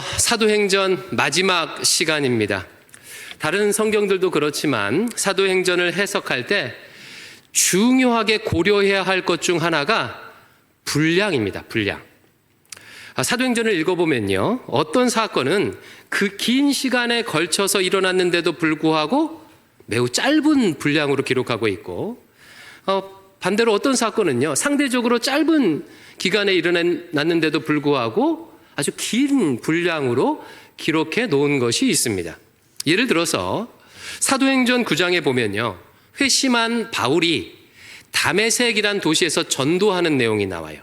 사도행전 마지막 시간입니다. 다른 성경들도 그렇지만 사도행전을 해석할 때 중요하게 고려해야 할 것 중 하나가 분량입니다. 분량. 아, 사도행전을 읽어보면요. 어떤 사건은 그 긴 시간에 걸쳐서 일어났는데도 불구하고 매우 짧은 분량으로 기록하고 있고, 어, 반대로 어떤 사건은요. 상대적으로 짧은 기간에 일어났는데도 불구하고 아주 긴 분량으로 기록해 놓은 것이 있습니다. 예를 들어서 사도행전 9장에 보면요. 회심한 바울이 다메섹이란 도시에서 전도하는 내용이 나와요.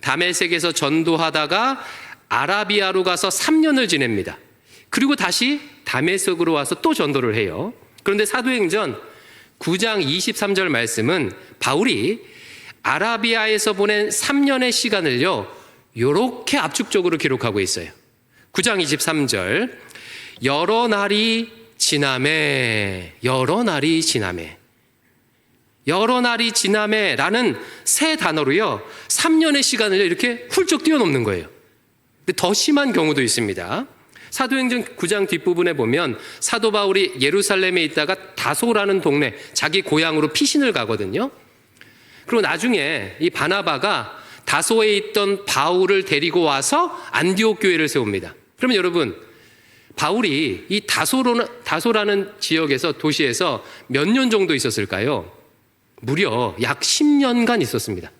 다메섹에서 전도하다가 아라비아로 가서 3년을 지냅니다. 그리고 다시 다메섹으로 와서 또 전도를 해요. 그런데 사도행전 9장 23절 말씀은 바울이 아라비아에서 보낸 3년의 시간을요, 요렇게 압축적으로 기록하고 있어요. 9장 23절, 여러 날이 지남에, 여러 날이 지남에. 여러 날이 지남에 라는 세 단어로요, 3년의 시간을 이렇게 훌쩍 뛰어넘는 거예요. 근데 더 심한 경우도 있습니다. 사도행전 9장 뒷부분에 보면 사도 바울이 예루살렘에 있다가 다소라는 동네, 자기 고향으로 피신을 가거든요. 그리고 나중에 이 바나바가 다소에 있던 바울을 데리고 와서 안디옥 교회를 세웁니다. 그러면 여러분, 바울이 이 다소로, 다소라는 지역에서 도시에서 몇 년 정도 있었을까요? 무려 약 10년간 있었습니다.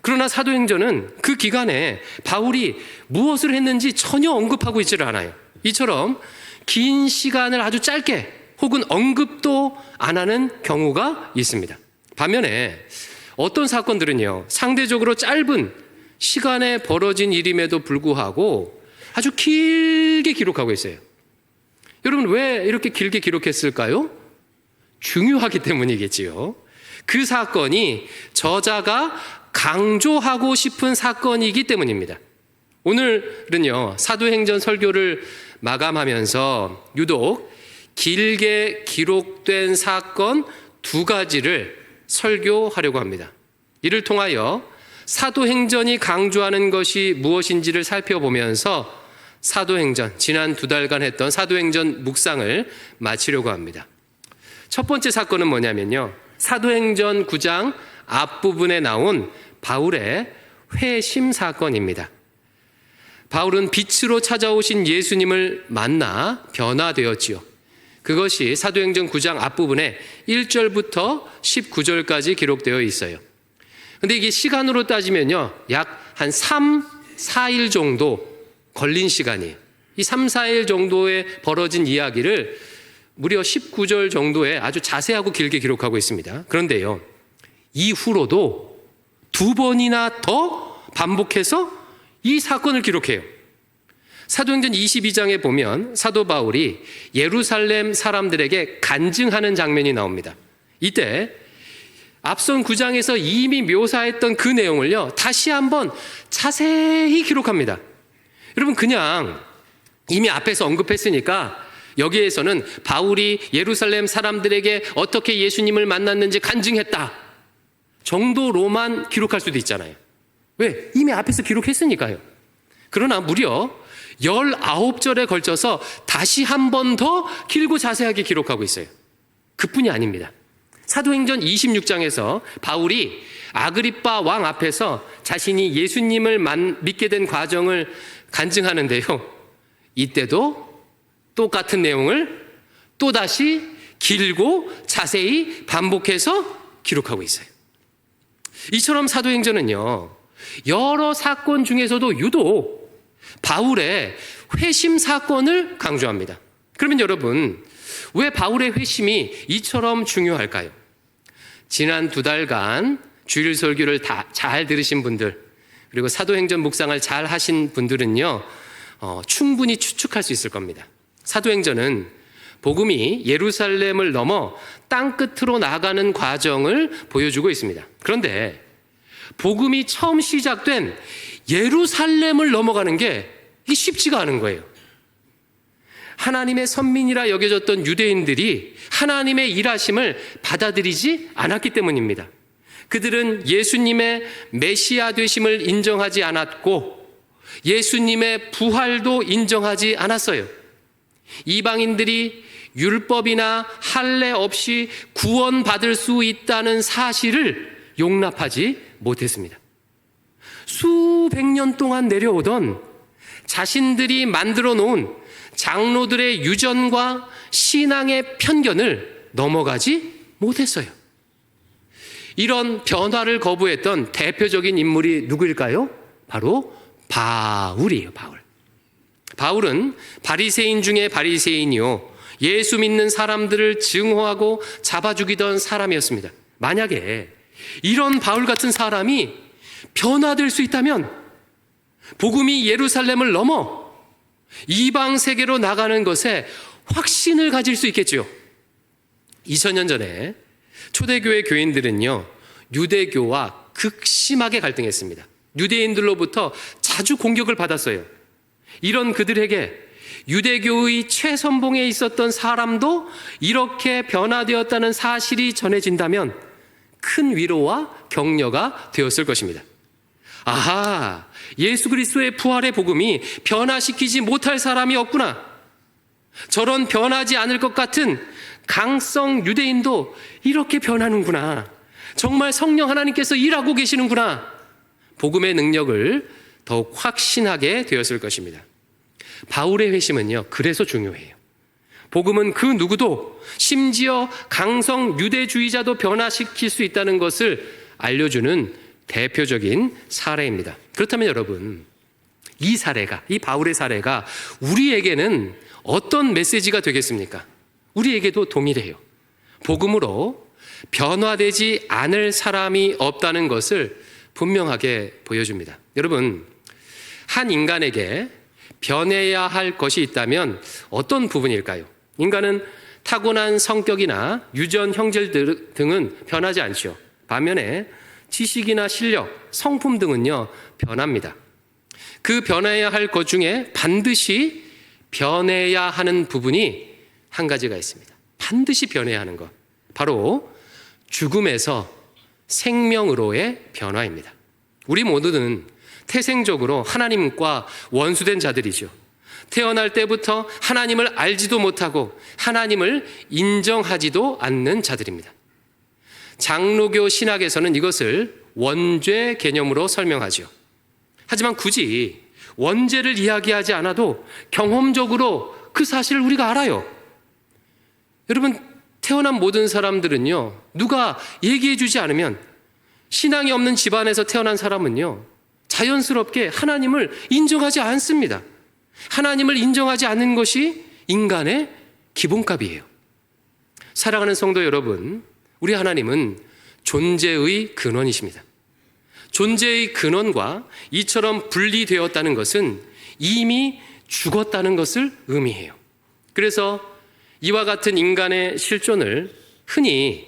그러나 사도행전은 그 기간에 바울이 무엇을 했는지 전혀 언급하고 있지를 않아요. 이처럼 긴 시간을 아주 짧게 혹은 언급도 안 하는 경우가 있습니다. 반면에 어떤 사건들은요, 상대적으로 짧은 시간에 벌어진 일임에도 불구하고 아주 길게 기록하고 있어요. 여러분, 왜 이렇게 길게 기록했을까요? 중요하기 때문이겠지요. 그 사건이 저자가 강조하고 싶은 사건이기 때문입니다. 오늘은요, 사도행전 설교를 마감하면서 유독 길게 기록된 사건 두 가지를 설교하려고 합니다. 이를 통하여 사도행전이 강조하는 것이 무엇인지를 살펴보면서 사도행전, 지난 두 달간 했던 사도행전 묵상을 마치려고 합니다. 첫 번째 사건은 뭐냐면요. 사도행전 9장 앞부분에 나온 바울의 회심 사건입니다. 바울은 빛으로 찾아오신 예수님을 만나 변화되었지요. 그것이 사도행전 9장 앞부분에 1절부터 19절까지 기록되어 있어요. 근데 이게 시간으로 따지면요. 약 한 3, 4일 정도 걸린 시간이에요. 이 3, 4일 정도에 벌어진 이야기를 무려 19절 정도에 아주 자세하고 길게 기록하고 있습니다. 그런데요. 이후로도 두 번이나 더 반복해서 이 사건을 기록해요. 사도행전 22장에 보면 사도 바울이 예루살렘 사람들에게 간증하는 장면이 나옵니다. 이때 앞선 9장에서 이미 묘사했던 그 내용을요, 다시 한번 자세히 기록합니다. 여러분, 그냥 이미 앞에서 언급했으니까 여기에서는 바울이 예루살렘 사람들에게 어떻게 예수님을 만났는지 간증했다. 정도로만 기록할 수도 있잖아요. 왜? 이미 앞에서 기록했으니까요. 그러나 무려 19절에 걸쳐서 다시 한 번 더 길고 자세하게 기록하고 있어요. 그뿐이 아닙니다. 사도행전 26장에서 바울이 아그리빠 왕 앞에서 자신이 예수님을 믿게 된 과정을 간증하는데요. 이때도 똑같은 내용을 또다시 길고 자세히 반복해서 기록하고 있어요. 이처럼 사도행전은요, 여러 사건 중에서도 유독 바울의 회심 사건을 강조합니다. 그러면 여러분, 왜 바울의 회심이 이처럼 중요할까요? 지난 두 달간 주일 설교를 다 잘 들으신 분들, 그리고 사도행전 묵상을 잘 하신 분들은요, 어, 충분히 추측할 수 있을 겁니다. 사도행전은 복음이 예루살렘을 넘어 땅 끝으로 나가는 과정을 보여주고 있습니다. 그런데 복음이 처음 시작된 예루살렘을 넘어가는 게 쉽지가 않은 거예요. 하나님의 선민이라 여겨졌던 유대인들이 하나님의 일하심을 받아들이지 않았기 때문입니다. 그들은 예수님의 메시아 되심을 인정하지 않았고 예수님의 부활도 인정하지 않았어요. 이방인들이 율법이나 할례 없이 구원받을 수 있다는 사실을 용납하지 못했습니다. 수백 년 동안 내려오던 자신들이 만들어 놓은 장로들의 유전과 신앙의 편견을 넘어가지 못했어요. 이런 변화를 거부했던 대표적인 인물이 누구일까요? 바로 바울이에요, 바울. 바울은 바리새인 중에 바리새인이요. 예수 믿는 사람들을 증오하고 잡아 죽이던 사람이었습니다. 만약에 이런 바울 같은 사람이 변화될 수 있다면 복음이 예루살렘을 넘어 이방 세계로 나가는 것에 확신을 가질 수 있겠지요. 2000년 전에 초대교회 교인들은요, 유대교와 극심하게 갈등했습니다. 유대인들로부터 자주 공격을 받았어요. 이런 그들에게 유대교의 최선봉에 있었던 사람도 이렇게 변화되었다는 사실이 전해진다면 큰 위로와 격려가 되었을 것입니다. 아하, 예수 그리스도의 부활의 복음이 변화시키지 못할 사람이 없구나. 저런 변하지 않을 것 같은 강성 유대인도 이렇게 변하는구나. 정말 성령 하나님께서 일하고 계시는구나. 복음의 능력을 더욱 확신하게 되었을 것입니다. 바울의 회심은요, 그래서 중요해요. 복음은 그 누구도 심지어 강성 유대주의자도 변화시킬 수 있다는 것을 알려주는 대표적인 사례입니다. 그렇다면 여러분, 이 사례가, 이 바울의 사례가 우리에게는 어떤 메시지가 되겠습니까? 우리에게도 동일해요. 복음으로 변화되지 않을 사람이 없다는 것을 분명하게 보여줍니다. 여러분, 한 인간에게 변해야 할 것이 있다면 어떤 부분일까요? 인간은 타고난 성격이나 유전 형질 등은 변하지 않죠. 반면에 지식이나 실력, 성품 등은요, 변합니다. 그 변해야 할 것 중에 반드시 변해야 하는 부분이 한 가지가 있습니다. 반드시 변해야 하는 것. 바로 죽음에서 생명으로의 변화입니다. 우리 모두는 태생적으로 하나님과 원수된 자들이죠. 태어날 때부터 하나님을 알지도 못하고 하나님을 인정하지도 않는 자들입니다. 장로교 신학에서는 이것을 원죄 개념으로 설명하죠. 하지만 굳이 원죄를 이야기하지 않아도 경험적으로 그 사실을 우리가 알아요. 여러분, 태어난 모든 사람들은요, 누가 얘기해 주지 않으면 신앙이 없는 집안에서 태어난 사람은요, 자연스럽게 하나님을 인정하지 않습니다. 하나님을 인정하지 않는 것이 인간의 기본값이에요. 사랑하는 성도 여러분, 우리 하나님은 존재의 근원이십니다. 존재의 근원과 이처럼 분리되었다는 것은 이미 죽었다는 것을 의미해요. 그래서 이와 같은 인간의 실존을 흔히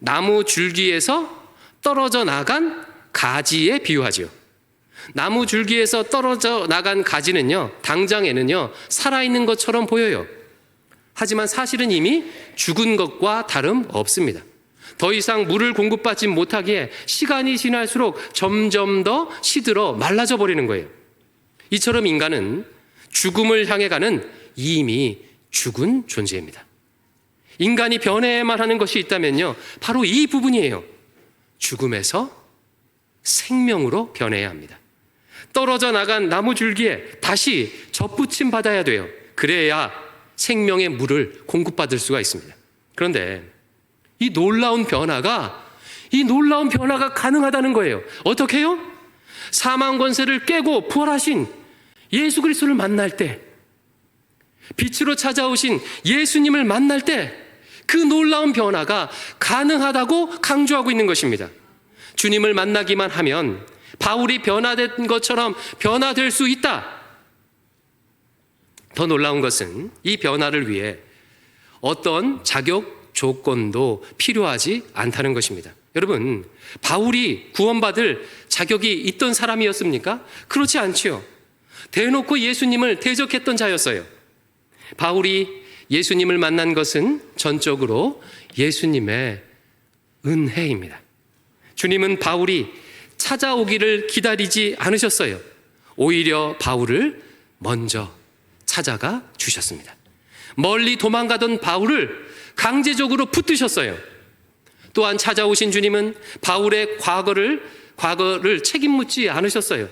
나무 줄기에서 떨어져 나간 가지에 비유하지요. 나무 줄기에서 떨어져 나간 가지는요, 당장에는요, 살아있는 것처럼 보여요. 하지만 사실은 이미 죽은 것과 다름 없습니다. 더 이상 물을 공급받지 못하기에 시간이 지날수록 점점 더 시들어 말라져 버리는 거예요. 이처럼 인간은 죽음을 향해 가는 이미 죽은 존재입니다. 인간이 변해야만 하는 것이 있다면요. 바로 이 부분이에요. 죽음에서 생명으로 변해야 합니다. 떨어져 나간 나무 줄기에 다시 접붙임 받아야 돼요. 그래야 생명의 물을 공급받을 수가 있습니다. 그런데 이 놀라운 변화가 이 놀라운 변화가 가능하다는 거예요. 어떻게 해요? 사망 권세를 깨고 부활하신 예수 그리스도를 만날 때 빛으로 찾아오신 예수님을 만날 때 그 놀라운 변화가 가능하다고 강조하고 있는 것입니다. 주님을 만나기만 하면 바울이 변화된 것처럼 변화될 수 있다. 더 놀라운 것은 이 변화를 위해 어떤 자격 조건도 필요하지 않다는 것입니다. 여러분, 바울이 구원받을 자격이 있던 사람이었습니까? 그렇지 않지요. 대놓고 예수님을 대적했던 자였어요. 바울이 예수님을 만난 것은 전적으로 예수님의 은혜입니다. 주님은 바울이 찾아오기를 기다리지 않으셨어요. 오히려 바울을 먼저 찾아가 주셨습니다. 멀리 도망가던 바울을 강제적으로 붙드셨어요. 또한 찾아오신 주님은 바울의 과거를 과거를 책임 묻지 않으셨어요.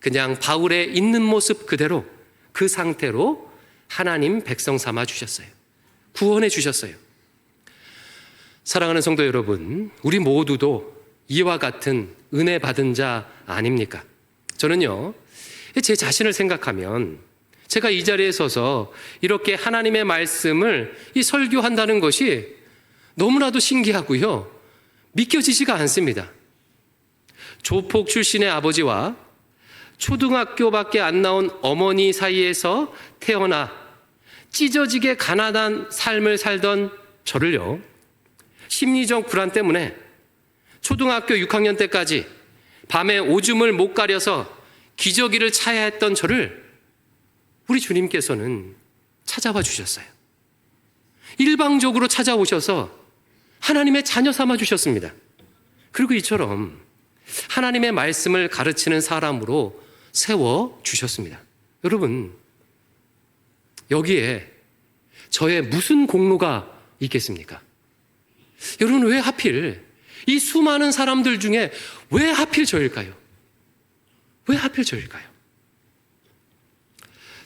그냥 바울의 있는 모습 그대로 그 상태로 하나님 백성 삼아 주셨어요. 구원해 주셨어요. 사랑하는 성도 여러분, 우리 모두도 이와 같은 은혜 받은 자 아닙니까? 저는요, 제 자신을 생각하면 제가 이 자리에 서서 이렇게 하나님의 말씀을 이 설교한다는 것이 너무나도 신기하고요. 믿겨지지가 않습니다. 조폭 출신의 아버지와 초등학교밖에 안 나온 어머니 사이에서 태어나 찢어지게 가난한 삶을 살던 저를요. 심리적 불안 때문에 초등학교 6학년 때까지 밤에 오줌을 못 가려서 기저귀를 차야 했던 저를 우리 주님께서는 찾아와 주셨어요. 일방적으로 찾아오셔서 하나님의 자녀 삼아 주셨습니다. 그리고 이처럼 하나님의 말씀을 가르치는 사람으로 세워 주셨습니다. 여러분, 여기에 저의 무슨 공로가 있겠습니까? 여러분, 왜 하필 이 수많은 사람들 중에 왜 하필 저일까요? 왜 하필 저일까요?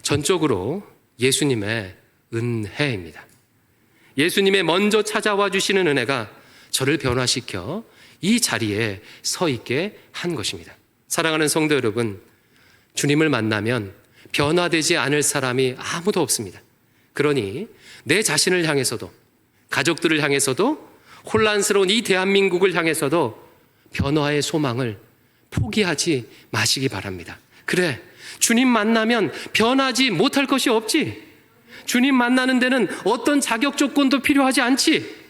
전적으로 예수님의 은혜입니다. 예수님의 먼저 찾아와 주시는 은혜가 저를 변화시켜 이 자리에 서 있게 한 것입니다. 사랑하는 성도 여러분, 주님을 만나면 변화되지 않을 사람이 아무도 없습니다. 그러니 내 자신을 향해서도 가족들을 향해서도 혼란스러운 이 대한민국을 향해서도 변화의 소망을 포기하지 마시기 바랍니다. 그래, 주님 만나면 변하지 못할 것이 없지. 주님 만나는 데는 어떤 자격 조건도 필요하지 않지.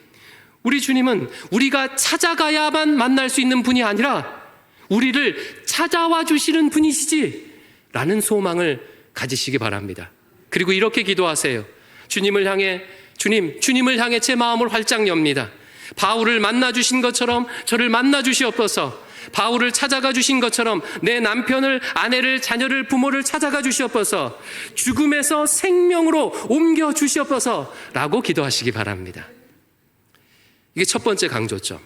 우리 주님은 우리가 찾아가야만 만날 수 있는 분이 아니라 우리를 찾아와 주시는 분이시지. 라는 소망을 가지시기 바랍니다. 그리고 이렇게 기도하세요. 주님을 향해, 주님, 주님을 향해 제 마음을 활짝 엽니다. 바울을 만나 주신 것처럼 저를 만나 주시옵소서. 바울을 찾아가 주신 것처럼 내 남편을, 아내를, 자녀를, 부모를 찾아가 주시옵소서. 죽음에서 생명으로 옮겨 주시옵소서. 라고 기도하시기 바랍니다. 이게 첫 번째 강조점.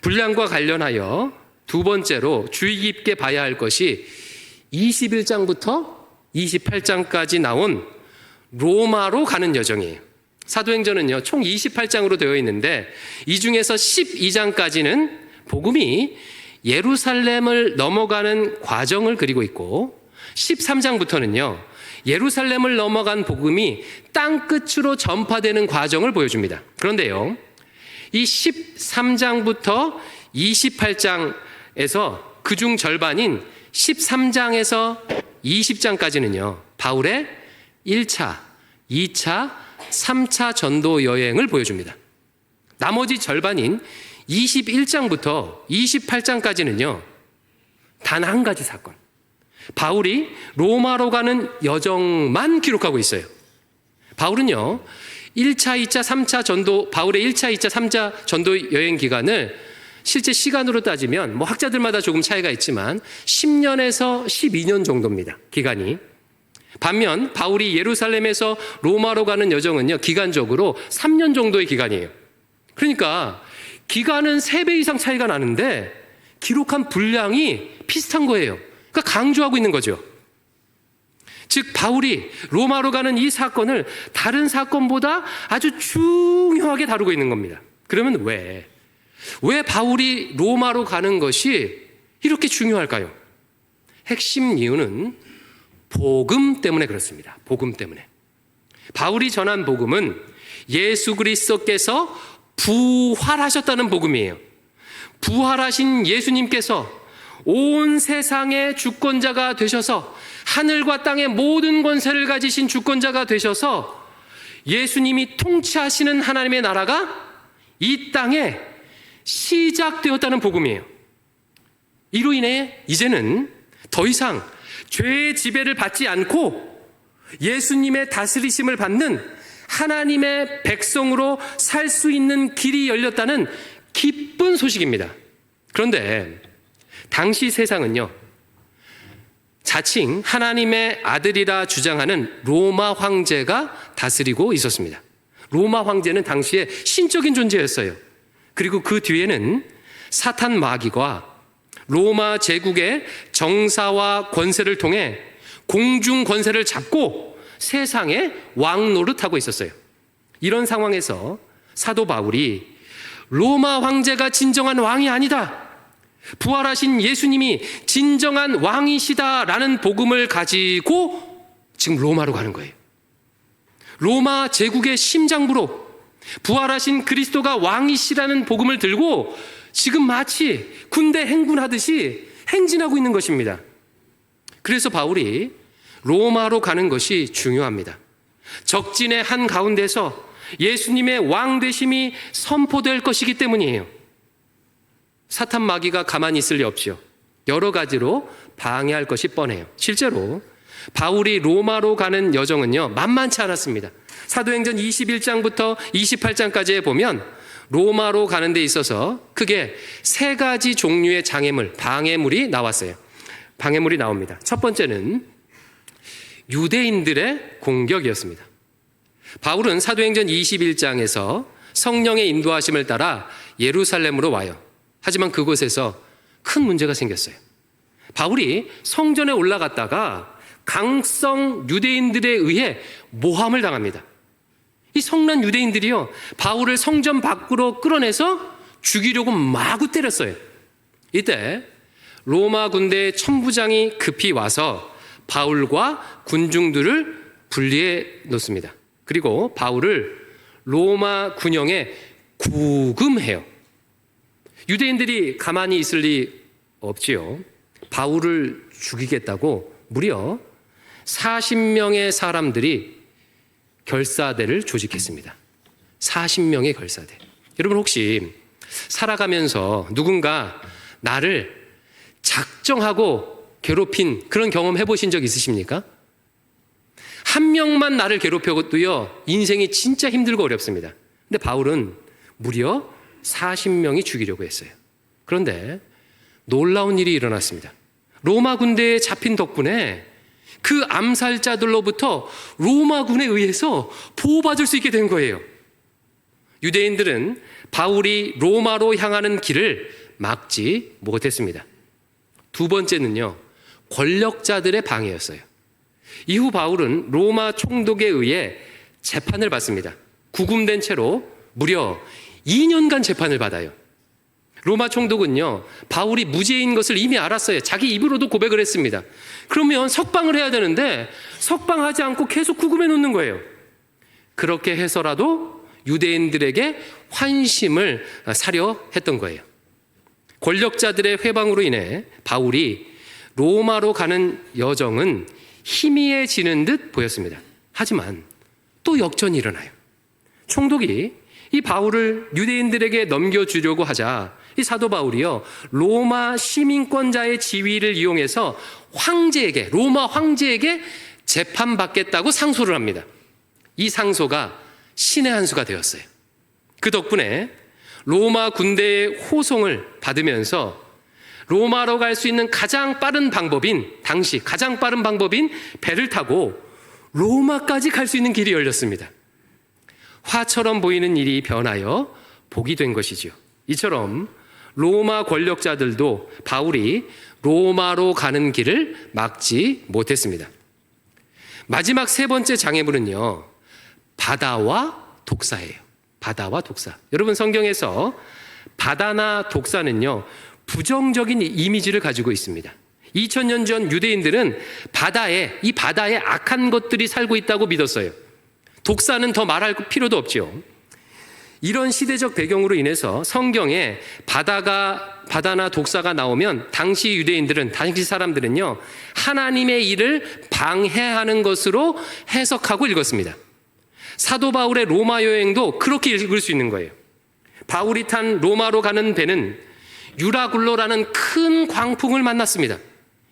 분량과 관련하여 두 번째로 주의 깊게 봐야 할 것이 21장부터 28장까지 나온 로마로 가는 여정이에요. 사도행전은요, 총 28장으로 되어 있는데, 이 중에서 12장까지는 복음이 예루살렘을 넘어가는 과정을 그리고 있고, 13장부터는요, 예루살렘을 넘어간 복음이 땅 끝으로 전파되는 과정을 보여줍니다. 그런데요, 이 13장부터 28장에서 그중 절반인 13장에서 20장까지는요, 바울의 1차, 2차, 3차 전도 여행을 보여줍니다. 나머지 절반인 21장부터 28장까지는요, 단 한 가지 사건. 바울이 로마로 가는 여정만 기록하고 있어요. 바울은요, 1차, 2차, 3차 전도, 바울의 1차, 2차, 3차 전도 여행 기간을 실제 시간으로 따지면 뭐 학자들마다 조금 차이가 있지만 10년에서 12년 정도입니다. 기간이. 반면 바울이 예루살렘에서 로마로 가는 여정은요, 기간적으로 3년 정도의 기간이에요. 그러니까 기간은 3배 이상 차이가 나는데 기록한 분량이 비슷한 거예요. 그러니까 강조하고 있는 거죠. 즉, 바울이 로마로 가는 이 사건을 다른 사건보다 아주 중요하게 다루고 있는 겁니다. 그러면 왜? 왜 바울이 로마로 가는 것이 이렇게 중요할까요? 핵심 이유는 복음 때문에 그렇습니다. 복음 때문에. 바울이 전한 복음은 예수 그리스도께서 부활하셨다는 복음이에요. 부활하신 예수님께서 온 세상의 주권자가 되셔서 하늘과 땅의 모든 권세를 가지신 주권자가 되셔서 예수님이 통치하시는 하나님의 나라가 이 땅에 시작되었다는 복음이에요. 이로 인해 이제는 더 이상 죄의 지배를 받지 않고 예수님의 다스리심을 받는 하나님의 백성으로 살 수 있는 길이 열렸다는 기쁜 소식입니다. 그런데 당시 세상은요, 자칭 하나님의 아들이라 주장하는 로마 황제가 다스리고 있었습니다. 로마 황제는 당시에 신적인 존재였어요. 그리고 그 뒤에는 사탄 마귀가 로마 제국의 정사와 권세를 통해 공중 권세를 잡고 세상의 왕 노릇하고 있었어요. 이런 상황에서 사도 바울이 로마 황제가 진정한 왕이 아니다. 부활하신 예수님이 진정한 왕이시다라는 복음을 가지고 지금 로마로 가는 거예요. 로마 제국의 심장부로 부활하신 그리스도가 왕이시라는 복음을 들고 지금 마치 군대 행군하듯이 행진하고 있는 것입니다. 그래서 바울이 로마로 가는 것이 중요합니다. 적진의 한 가운데서 예수님의 왕 되심이 선포될 것이기 때문이에요. 사탄 마귀가 가만히 있을 리 없지요. 여러 가지로 방해할 것이 뻔해요. 실제로 바울이 로마로 가는 여정은요, 만만치 않았습니다. 사도행전 21장부터 28장까지에 보면 로마로 가는 데 있어서 크게 세 가지 종류의 장애물, 방해물이 나왔어요. 방해물이 나옵니다. 첫 번째는 유대인들의 공격이었습니다. 바울은 사도행전 21장에서 성령의 인도하심을 따라 예루살렘으로 와요. 하지만 그곳에서 큰 문제가 생겼어요. 바울이 성전에 올라갔다가 강성 유대인들에 의해 모함을 당합니다. 이 성난 유대인들이요, 바울을 성전 밖으로 끌어내서 죽이려고 마구 때렸어요. 이때 로마 군대의 천부장이 급히 와서 바울과 군중들을 분리해 놓습니다. 그리고 바울을 로마 군영에 구금해요. 유대인들이 가만히 있을 리 없지요. 바울을 죽이겠다고 무려 40명의 사람들이 결사대를 조직했습니다. 40명의 결사대. 여러분 혹시 살아가면서 누군가 나를 작정하고 괴롭힌 그런 경험 해보신 적 있으십니까? 한 명만 나를 괴롭혀도요, 인생이 진짜 힘들고 어렵습니다. 근데 바울은 무려 40명이 죽이려고 했어요. 그런데 놀라운 일이 일어났습니다. 로마 군대에 잡힌 덕분에 그 암살자들로부터 로마군에 의해서 보호받을 수 있게 된 거예요. 유대인들은 바울이 로마로 향하는 길을 막지 못했습니다. 두 번째는요, 권력자들의 방해였어요. 이후 바울은 로마 총독에 의해 재판을 받습니다. 구금된 채로 무려 2년간 재판을 받아요. 로마 총독은요, 바울이 무죄인 것을 이미 알았어요. 자기 입으로도 고백을 했습니다. 그러면 석방을 해야 되는데, 석방하지 않고 계속 구금해 놓는 거예요. 그렇게 해서라도 유대인들에게 환심을 사려 했던 거예요. 권력자들의 회방으로 인해 바울이 로마로 가는 여정은 희미해지는 듯 보였습니다. 하지만 또 역전이 일어나요. 총독이 이 바울을 유대인들에게 넘겨주려고 하자 이 사도 바울이요 로마 시민권자의 지위를 이용해서 황제에게 로마 황제에게 재판받겠다고 상소를 합니다. 이 상소가 신의 한 수가 되었어요. 그 덕분에 로마 군대의 호송을 받으면서 로마로 갈 수 있는 가장 빠른 방법인 당시 가장 빠른 방법인 배를 타고 로마까지 갈 수 있는 길이 열렸습니다. 화처럼 보이는 일이 변하여 복이 된 것이지요. 이처럼 로마 권력자들도 바울이 로마로 가는 길을 막지 못했습니다. 마지막 세 번째 장애물은요, 바다와 독사예요. 바다와 독사. 여러분 성경에서 바다나 독사는요, 부정적인 이미지를 가지고 있습니다. 2000년 전 유대인들은 바다에, 이 바다에 악한 것들이 살고 있다고 믿었어요. 독사는 더 말할 필요도 없지요. 이런 시대적 배경으로 인해서 성경에 바다가 바다나 독사가 나오면 당시 유대인들은 당시 사람들은요 하나님의 일을 방해하는 것으로 해석하고 읽었습니다. 사도 바울의 로마 여행도 그렇게 읽을 수 있는 거예요. 바울이 탄 로마로 가는 배는 유라굴로라는 큰 광풍을 만났습니다.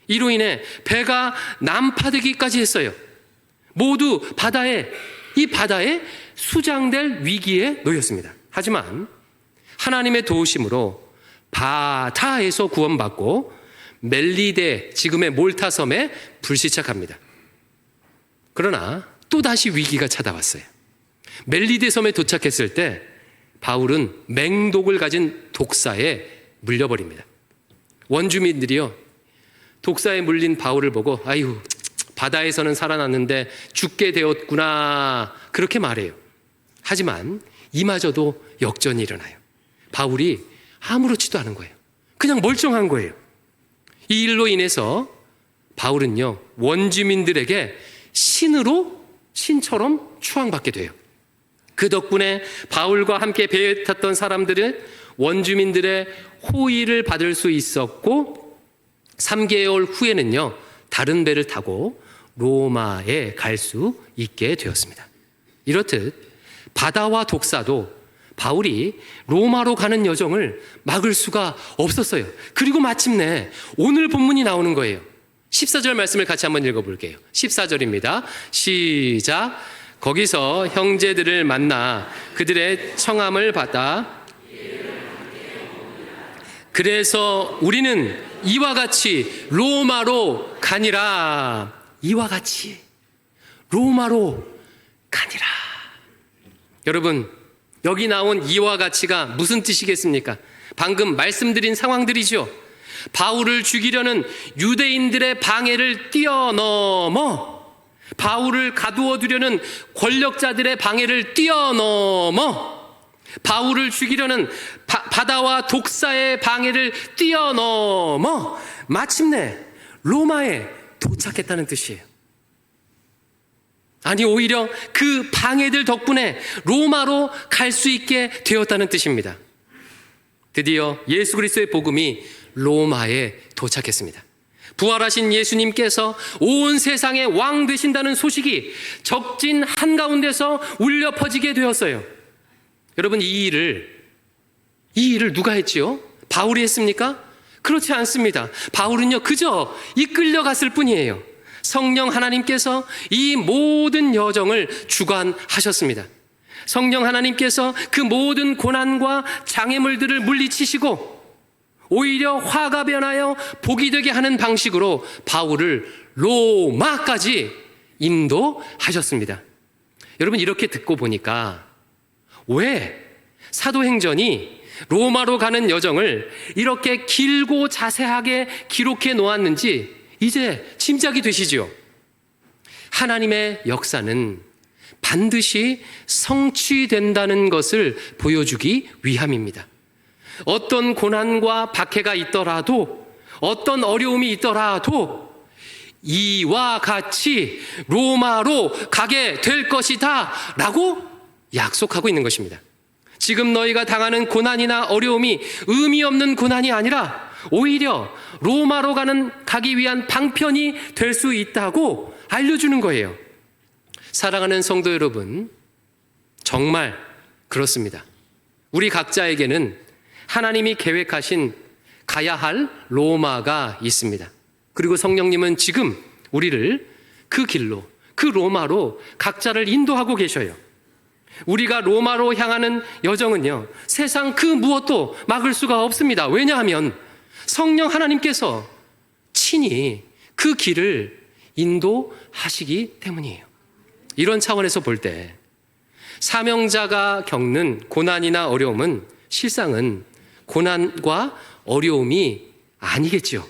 이로 인해 배가 난파되기까지 했어요. 모두 바다에 이 바다에 수장될 위기에 놓였습니다. 하지만 하나님의 도우심으로 바다에서 구원받고 멜리데 지금의 몰타 섬에 불시착합니다. 그러나 또 다시 위기가 찾아왔어요. 멜리데 섬에 도착했을 때 바울은 맹독을 가진 독사에 물려버립니다. 원주민들이요 독사에 물린 바울을 보고 아유 바다에서는 살아났는데 죽게 되었구나 그렇게 말해요. 하지만 이마저도 역전이 일어나요. 바울이 아무렇지도 않은 거예요. 그냥 멀쩡한 거예요. 이 일로 인해서 바울은요 원주민들에게 신으로 신처럼 추앙받게 돼요. 그 덕분에 바울과 함께 배에 탔던 사람들은 원주민들의 호의를 받을 수 있었고 3개월 후에는요 다른 배를 타고 로마에 갈 수 있게 되었습니다. 이렇듯 바다와 독사도 바울이 로마로 가는 여정을 막을 수가 없었어요. 그리고 마침내 오늘 본문이 나오는 거예요. 14절 말씀을 같이 한번 읽어볼게요. 14절입니다. 시작. 거기서 형제들을 만나 그들의 청함을 받아 그래서 우리는 이와 같이 로마로 가니라. 이와 같이 로마로 가니라. 여러분, 여기 나온 이와 같이가 무슨 뜻이겠습니까? 방금 말씀드린 상황들이죠. 바울을 죽이려는 유대인들의 방해를 뛰어넘어 바울을 가두어 두려는 권력자들의 방해를 뛰어넘어 바울을 죽이려는 바, 바다와 독사의 방해를 뛰어넘어 마침내 로마에 도착했다는 뜻이에요. 아니 오히려 그 방해들 덕분에 로마로 갈 수 있게 되었다는 뜻입니다. 드디어 예수 그리스도의 복음이 로마에 도착했습니다. 부활하신 예수님께서 온 세상의 왕 되신다는 소식이 적진 한가운데서 울려 퍼지게 되었어요. 여러분 이 일을 이 일을 누가 했지요? 바울이 했습니까? 그렇지 않습니다. 바울은요 그저 이끌려 갔을 뿐이에요. 성령 하나님께서 이 모든 여정을 주관하셨습니다. 성령 하나님께서 그 모든 고난과 장애물들을 물리치시고 오히려 화가 변하여 복이 되게 하는 방식으로 바울을 로마까지 인도하셨습니다. 여러분 이렇게 듣고 보니까 왜 사도행전이 로마로 가는 여정을 이렇게 길고 자세하게 기록해 놓았는지 이제 짐작이 되시죠? 하나님의 역사는 반드시 성취된다는 것을 보여주기 위함입니다. 어떤 고난과 박해가 있더라도 어떤 어려움이 있더라도 이와 같이 로마로 가게 될 것이다 라고 약속하고 있는 것입니다. 지금 너희가 당하는 고난이나 어려움이 의미 없는 고난이 아니라 오히려 로마로 가는 가기 위한 방편이 될 수 있다고 알려주는 거예요. 사랑하는 성도 여러분, 정말 그렇습니다. 우리 각자에게는 하나님이 계획하신 가야 할 로마가 있습니다. 그리고 성령님은 지금 우리를 그 길로, 그 로마로 각자를 인도하고 계셔요. 우리가 로마로 향하는 여정은요, 세상 그 무엇도 막을 수가 없습니다. 왜냐하면 성령 하나님께서 친히 그 길을 인도하시기 때문이에요. 이런 차원에서 볼 때 사명자가 겪는 고난이나 어려움은 실상은 고난과 어려움이 아니겠지요.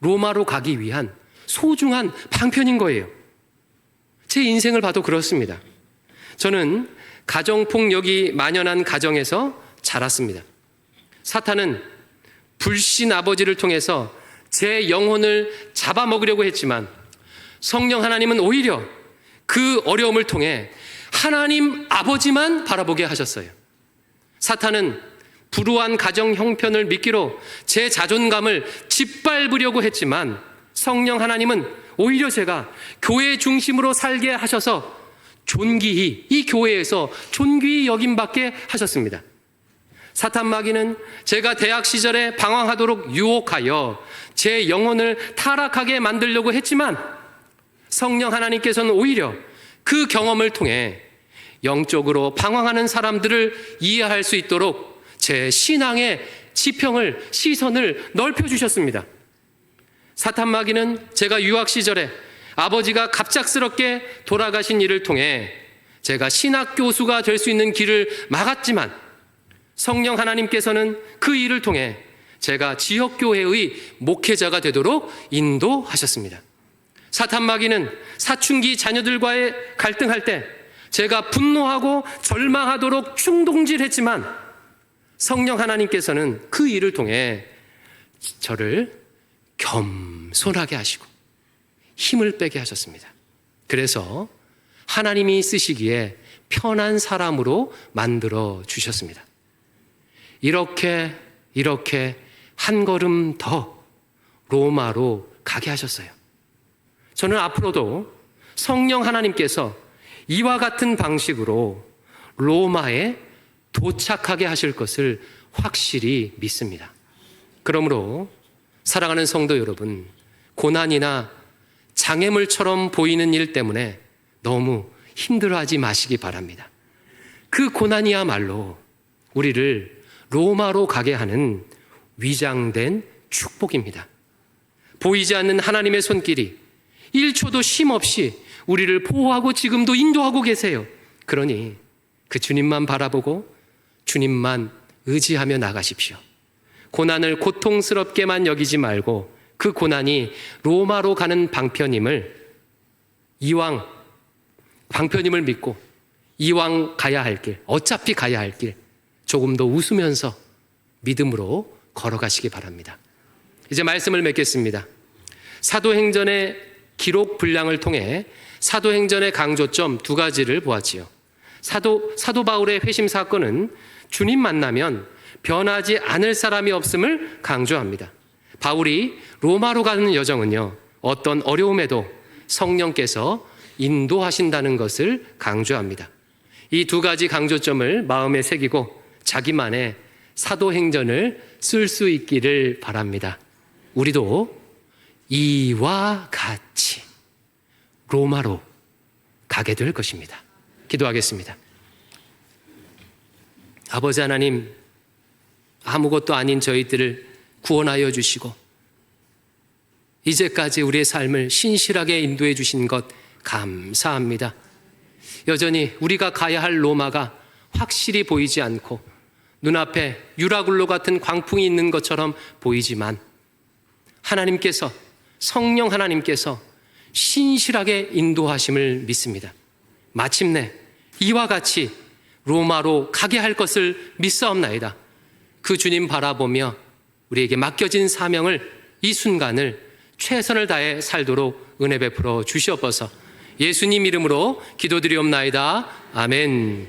로마로 가기 위한 소중한 방편인 거예요. 제 인생을 봐도 그렇습니다. 저는 가정폭력이 만연한 가정에서 자랐습니다. 사탄은 불신 아버지를 통해서 제 영혼을 잡아먹으려고 했지만 성령 하나님은 오히려 그 어려움을 통해 하나님 아버지만 바라보게 하셨어요. 사탄은 불우한 가정 형편을 미끼로 제 자존감을 짓밟으려고 했지만 성령 하나님은 오히려 제가 교회 중심으로 살게 하셔서 존귀히 이 교회에서 존귀히 여김받게 하셨습니다. 사탄 마귀는 제가 대학 시절에 방황하도록 유혹하여 제 영혼을 타락하게 만들려고 했지만 성령 하나님께서는 오히려 그 경험을 통해 영적으로 방황하는 사람들을 이해할 수 있도록 제 신앙의 지평을, 시선을 넓혀 주셨습니다. 사탄 마귀는 제가 유학 시절에 아버지가 갑작스럽게 돌아가신 일을 통해 제가 신학 교수가 될 수 있는 길을 막았지만 성령 하나님께서는 그 일을 통해 제가 지역 교회의 목회자가 되도록 인도하셨습니다. 사탄 마귀는 사춘기 자녀들과의 갈등할 때 제가 분노하고 절망하도록 충동질했지만 성령 하나님께서는 그 일을 통해 저를 겸손하게 하시고 힘을 빼게 하셨습니다. 그래서 하나님이 쓰시기에 편한 사람으로 만들어 주셨습니다. 이렇게 이렇게 한 걸음 더 로마로 가게 하셨어요. 저는 앞으로도 성령 하나님께서 이와 같은 방식으로 로마에 도착하게 하실 것을 확실히 믿습니다. 그러므로 사랑하는 성도 여러분, 고난이나 장애물처럼 보이는 일 때문에 너무 힘들어하지 마시기 바랍니다. 그 고난이야말로 우리를 로마로 가게 하는 위장된 축복입니다. 보이지 않는 하나님의 손길이 1초도 쉼 없이 우리를 보호하고 지금도 인도하고 계세요. 그러니 그 주님만 바라보고 주님만 의지하며 나가십시오. 고난을 고통스럽게만 여기지 말고 그 고난이 로마로 가는 방편임을 이왕 방편임을 믿고 이왕 가야 할 길, 어차피 가야 할 길 조금 더 웃으면서 믿음으로 걸어가시기 바랍니다. 이제 말씀을 맺겠습니다. 사도행전의 기록 분량을 통해 사도행전의 강조점 두 가지를 보았지요. 사도 사도 바울의 회심 사건은 주님 만나면 변하지 않을 사람이 없음을 강조합니다. 바울이 로마로 가는 여정은요. 어떤 어려움에도 성령께서 인도하신다는 것을 강조합니다. 이 두 가지 강조점을 마음에 새기고 자기만의 사도행전을 쓸 수 있기를 바랍니다. 우리도 이와 같이 로마로 가게 될 것입니다. 기도하겠습니다. 아버지 하나님, 아무것도 아닌 저희들을 구원하여 주시고, 이제까지 우리의 삶을 신실하게 인도해 주신 것 감사합니다. 여전히 우리가 가야 할 로마가 확실히 보이지 않고, 눈앞에 유라굴로 같은 광풍이 있는 것처럼 보이지만, 하나님께서, 성령 하나님께서 신실하게 인도하심을 믿습니다. 마침내 이와 같이 로마로 가게 할 것을 믿사옵나이다. 그 주님 바라보며 우리에게 맡겨진 사명을 이 순간을 최선을 다해 살도록 은혜 베풀어 주시옵소서. 예수님 이름으로 기도드리옵나이다. 아멘.